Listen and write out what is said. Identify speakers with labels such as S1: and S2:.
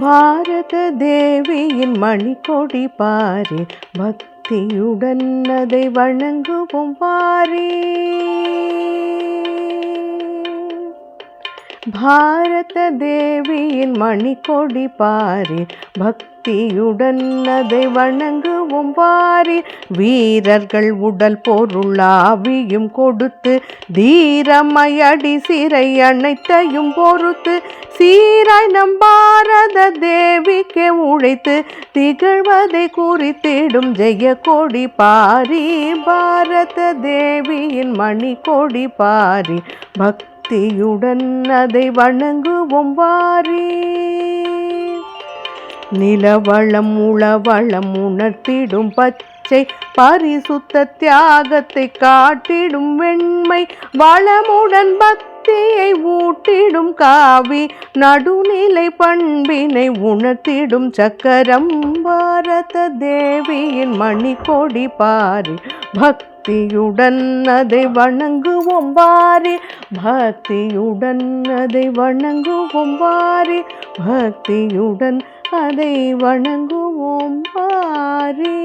S1: பாரத தேவியின் மணிக்கொடி பாரி பக்தியுடன் அதை வணங்குவோம் பாரி பாரத தேவியின் மணிக்கொடி பாரி பக்தியுடன் அதை வணங்குவோம் பாரி வீரர்கள் உடல் பொருளாவியும் கொடுத்து தீரமையடி சிறை அனைத்தையும் பொறுத்து சீராய் நம்பா உழைக்க உழைத்து திகழ்வதை குறித்திடும் ஜெய கொடி பாரி. பாரத தேவியின் மணி கொடி பாரி. பக்தியுடன் அதை வணங்குவோம் வாரி. நிலவளம் உளவளம் உணர்த்திடும் பச்சை பரிசுத்த தியாகத்தை காட்டிடும் வெண்மை வளமுடன் பக்தி பக்தியை ஊட்டிடும் காவி நடுநிலை பண்பினை உணர்த்திடும் சக்கரம் பாரத தேவியின் மணிக்கொடி பாரி. பக்தியுடன் அதை வணங்குவோம் வாரி பக்தியுடன் அதை வணங்குவோம் வாரி பக்தியுடன் அதை வணங்குவோம் வாரி